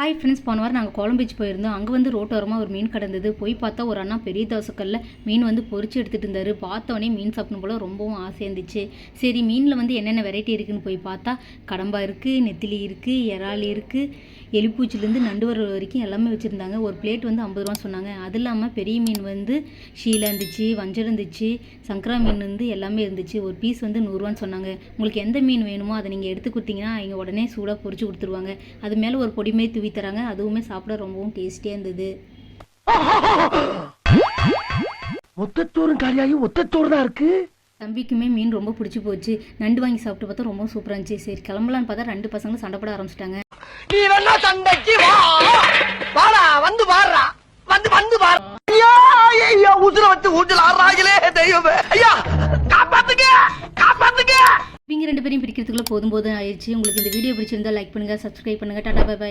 Hi friends போன வாரம் நாங்கள் கோலம் பீச் போயிருந்தோம். அங்கே வந்து ரோட்டோரமாக ஒரு மீன் கிடந்தது. போய் பார்த்தா ஒரு அண்ணா பெரிய தோசைக்கல்ல மீன் வந்து பொறிச்சு எடுத்துகிட்டு இருந்தார். பார்த்தோன்னே மீன் சாப்பிடும் போல ரொம்பவும் ஆசையாக இருந்துச்சு. சரி மீனில் வந்து என்னென்ன வெரைட்டி இருக்குன்னு போய் பார்த்தா கடம்பா இருக்குது நெத்திலி இருக்குது இறால் இருக்குது எலிப்பூச்சிலேருந்து நண்டு வறுவல் வரைக்கும் எல்லாமே வச்சுருந்தாங்க. ஒரு பிளேட் வந்து ஐம்பது ரூபா சொன்னாங்க. அது இல்லாமல் பெரிய மீன் வந்து ஷீலா இருந்துச்சு வஞ்சரம் இருந்துச்சு சங்கரா மீன் வந்து எல்லாமே இருந்துச்சு. ஒரு பீஸ் வந்து நூறுரூவான்னு சொன்னாங்க. உங்களுக்கு எந்த மீன் வேணுமோ அதை நீங்கள் எடுத்து கொடுத்தீங்கன்னா இங்கே உடனே சூடாக பொறிச்சு கொடுத்துருவாங்க. அது மேலே ஒரு பொடிமே தூவி தூவி தராங்க. அதுவுமே சாப்பிட ரொம்பவும் டேஸ்டியாக இருந்தது. ஒத்தத்தோறும் காலியாகி ஒத்தத்தோறு தான் இருக்கு. தம்பிக்குமே மீன் ரொம்ப பிடிச்சி போச்சு. நண்டு வாங்கி சாப்பிட்டு பார்த்தா ரொம்ப சூப்பராக இருந்துச்சு. சரி கிளம்பலான்னு பார்த்தா ரெண்டு பசங்களும் சண்டை போட ஆரம்பிச்சிட்டாங்க. நீ வேணா சண்டைக்கு வா? வாடா வந்து பாடுறா வந்து வந்து பாரு ஐயா ஐயா உசுர வச்சு ஊஞ்சல் ஆடுறாங்களே தெய்வமே. ஐயா காப்பாத்துங்க காப்பாத்துங்க. இவங்க ரெண்டு பேரையும் பிடிக்கிறதுக்குள்ள போதும் போதும் ஆயிடுச்சு. உங்களுக்கு இந்த வீடியோ பிடிச்சிருந்தா லைக் பண்ணுங்கள் சப்ஸ்கிரைப் பண்ணுங்கள் டாடா பை பை